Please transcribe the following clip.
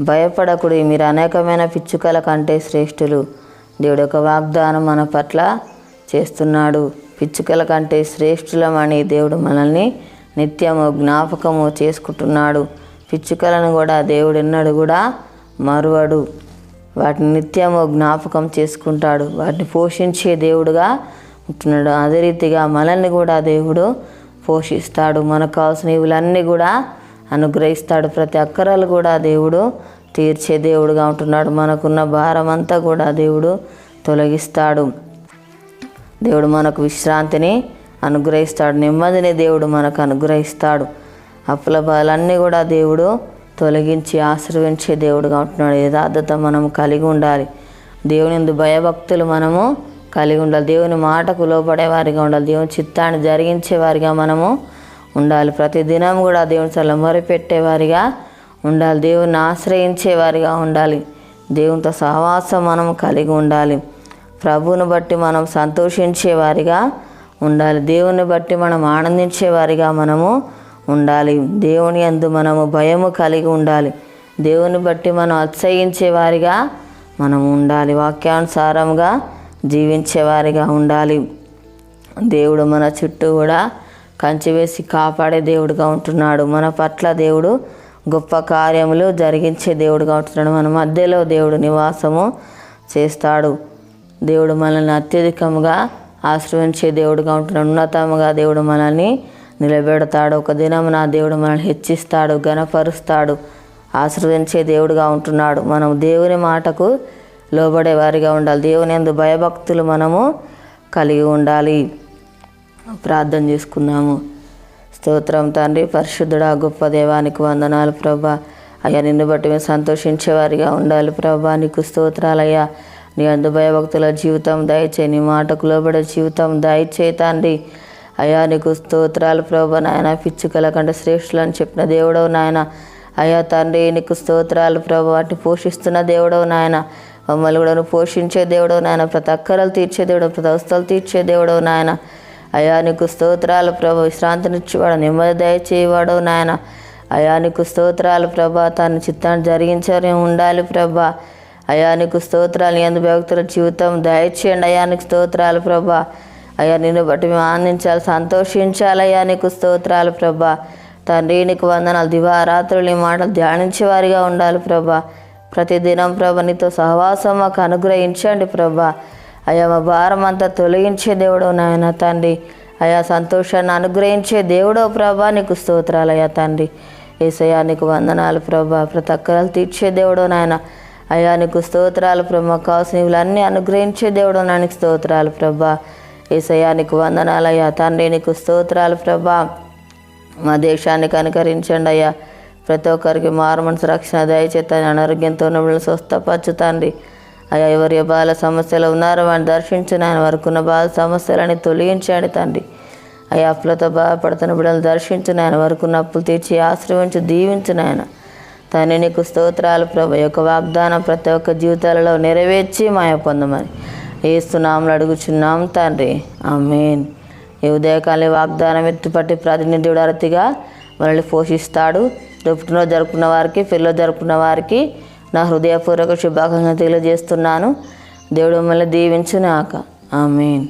భయపడకుడి. మీరు అనేకమైన పిచ్చుకల కంటే శ్రేష్ఠులు. దేవుడు ఒక వాగ్దానం మన పట్ల చేస్తున్నాడు. పిచ్చుకల కంటే శ్రేష్ఠులమని దేవుడు మనల్ని నిత్యము జ్ఞాపకము చేసుకుంటున్నాడు. పిచ్చుకలను కూడా దేవుడు ఎన్నడు కూడా మరువడు. వాటిని నిత్యము జ్ఞాపకం చేసుకుంటాడు. వాటిని పోషించే దేవుడుగా ఉంటున్నాడు. అదే రీతిగా మనల్ని కూడా దేవుడు పోషిస్తాడు. మనకు కావాల్సిన ఇవులన్నీ కూడా అనుగ్రహిస్తాడు. ప్రతి అక్కరాలు కూడా దేవుడు తీర్చే దేవుడుగా ఉంటున్నాడు. మనకున్న భారం అంతా కూడా దేవుడు తొలగిస్తాడు. దేవుడు మనకు విశ్రాంతిని అనుగ్రహిస్తాడు. నెమ్మదిని దేవుడు మనకు అనుగ్రహిస్తాడు. అప్పుల బాలన్నీ కూడా దేవుడు తొలగించి ఆశీర్వించే దేవుడుగా ఉంటున్నాడు. యథార్థత మనం కలిగి ఉండాలి. దేవుని భయభక్తులు మనము కలిగి ఉండాలి. దేవుని మాటకు లోపడే వారిగా ఉండాలి. దేవుని చిత్తాన్ని జరిగించే వారిగా మనము ఉండాలి. ప్రతి దినం కూడా దేవుని చల్ల మొరపెట్టేవారిగా ఉండాలి. దేవుని ఆశ్రయించే వారిగా ఉండాలి. దేవునితో సహవాసం మనం కలిగి ఉండాలి. ప్రభువుని బట్టి మనం సంతోషించే వారిగా ఉండాలి. దేవుని బట్టి మనం ఆనందించే వారిగా మనము ఉండాలి. దేవుని అందు మనము భయము కలిగి ఉండాలి. దేవుని బట్టి మనం అత్సహించేవారిగా మనం ఉండాలి. వాక్యానుసారంగా జీవించేవారిగా ఉండాలి. దేవుడు మన చుట్టూ కూడా కంచి వేసి కాపాడే దేవుడుగా ఉంటున్నాడు. మన పట్ల దేవుడు గొప్ప కార్యములు జరిగించే దేవుడుగా ఉంటున్నాడు. మన మధ్యలో దేవుడు నివాసము చేస్తాడు. దేవుడు మనల్ని అత్యధికంగా ఆశ్రయించే దేవుడుగా ఉంటున్నాడు. ఉన్నతముగా దేవుడు మనల్ని నిలబెడతాడు. ఒక దినం నా దేవుడు మనల్ని హెచ్చిస్తాడు గణపరుస్తాడు ఆశ్రయించే దేవుడుగా ఉంటున్నాడు. మనం దేవుని మాటకు లోబడే వారిగా ఉండాలి. దేవుని ఎందు భయభక్తులు మనము కలిగి ఉండాలి. ప్రార్థన చేసుకున్నాము. స్తోత్రం తండ్రి పరిశుద్ధుడా గొప్ప దేవానికి వందనాలు ప్రభా. అయ్యా నిన్ను బట్టి మేము సంతోషించేవారిగా ఉండాలి ప్రభా. నీకు స్తోత్రాలయ్యా. నీ అందు భయభక్తుల జీవితం దయచే నీ మాటకు లోబడే జీవితం దయచే తండ్రి. అయ్యా నీకు స్తోత్రాలు ప్రభా నాయన. పిచ్చుకల కంటే శ్రేష్ఠులని చెప్పిన దేవుడవు నాయన. అయ్యా తండ్రి నీకు స్తోత్రాలు ప్రభు. వాటిని పోషిస్తున్న దేవుడవు నాయన. మమ్మల్ని కూడా పోషించే దేవుడవు నాయన. ప్రతి అక్కరలు తీర్చే దేవుడు ప్రతి అవస్థలు తీర్చే దేవుడవు నాయన. అయ్యా నీకు స్తోత్రాలు ప్రభ. విశ్రాంతినిచ్చేవాడు నెమ్మది దయచేవాడు నాయన. అయానికి నీకు స్తోత్రాలు ప్రభా. తన చిత్తాన్ని జరిగించారు ఉండాలి ప్రభా. అయ్యా నీకు స్తోత్రాలు ఎందు భక్తుల జీవితం దయచేయండి. అయ్యా నీకు స్తోత్రాలు ప్రభా. అయ్యా నిన్ను బట్టి మేము ఆనందించాలి సంతోషించాలి. అయ్యా నీకు స్తోత్రాలు ప్రభా. తండ్రి నీకు వందనాలు. దివారాత్రులు నీ మాటలు ధ్యానించే వారిగా ఉండాలి ప్రభా. ప్రతిదినం ప్రభ నీతో సహవాసం మాకు అనుగ్రహించండి ప్రభా. అయ్యా మా భారం అంతా తొలగించే దేవుడు నాయన తండ్రి. అయా సంతోషాన్ని అనుగ్రహించే దేవుడో ప్రభా నీకు స్తోత్రాలు అయ్యా తండ్రి. ఏసయ్యా నీకు వందనాలు ప్రభా ప్రతి అక్కరాలు తీర్చే దేవుడో నాయన. అయ్యా నీకు స్తోత్రాలు ప్రభా మాకు కావాల్సిన అనుగ్రహించే దేవుడు నానికి స్తోత్రాలు ప్రభా. ఏసయ్యా నీకు వందనాలు అయ్యా తండ్రి నీకు స్తోత్రాలు ప్రభా. మా దేశాన్ని అనుకరించండి అయ్యా. ప్రతి ఒక్కరికి మారు మనసు రక్షణ దయచేత అనారోగ్యంతో ఉన్న బిడ్డలు స్వస్థపరచుతండి అయ్యా ఎవరి బాల సమస్యలు ఉన్నారో వాడిని దర్శించిన ఆయన వరకున్న బాల సమస్యలని తొలగించాడు తండ్రి. అయ్యా అప్పులతో బాధపడుతున్న బిడ్డలు దర్శించిన ఆయన వరకున్న అప్పులు తీర్చి ఆశ్రయించి దీవించిన ఆయన. తండ్రి నీకు స్తోత్రాలు ప్రభు. యొక్క వాగ్దానం ప్రతి ఒక్క జీవితాలలో నెరవేర్చి మాయ పొందమని. ఏస్తున్నాములు అడుగుచున్నాం తండ్రి. ఆమెన్. ఈ ఉదయకాలే వాగ్దానం ఎత్తుపట్టి ప్రాతినిధ్యుడు అరతిగా మనల్ని పోషిస్తాడు. పుట్టినరోజు జరుపుకున్న వారికి పెళ్ళిలో జరుపుకున్న వారికి నా హృదయపూర్వక శుభాకాంక్షలు తెలియజేస్తున్నాను. దేవుడు మిమ్మల్ని దీవించునాక. ఆమెన్.